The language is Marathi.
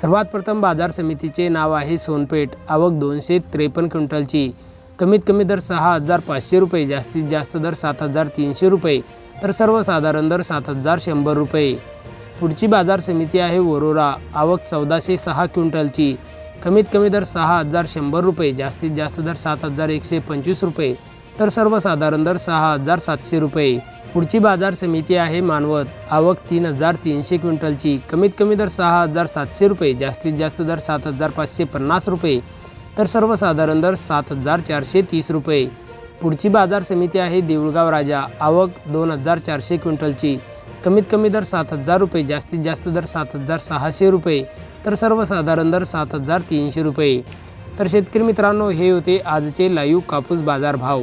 सर्वात प्रथम बाजार समितीचे नाव आहे सोनपेठ. आवक दोनशे त्रेपन्न क्विंटलची. कमीत कमी दर सहा हजार पाचशे रुपये जास्तीत जास्त दर सात हजार तीनशे रुपये तर सर्वसाधारण दर सात हजार शंभर रुपये. पुढची बाजार समिती आहे वरोरा. आवक चौदाशे सहा क्विंटलची. कमीत कमी दर सहा हजार शंभर रुपये जास्तीत जास्त दर सात हजार एकशे पंचवीस रुपये तर सर्वसाधारण दर सहा हजार सातशे रुपये. पुढची बाजार समिती आहे मानवत. आवक तीन हजार तीनशे क्विंटलची. कमीत कमी दर सहा हजार सातशे रुपये जास्तीत जास्त दर सात हजार पाचशे पन्नास रुपये तर सर्वसाधारण दर सात हजार चारशे तीस रुपये. पुढची बाजार समिती आहे देऊळगाव राजा. आवक दोन हजार चारशे क्विंटलची. कमीत कमी दर सात हजार रुपये जास्तीत जास्त दर सात हजार सहाशे रुपये तर सर्वसाधारण दर सात हजार तीनशे रुपये. तर शेतकरी मित्रांनो हे होते आजचे लाईव्ह कापूस बाजार भाव.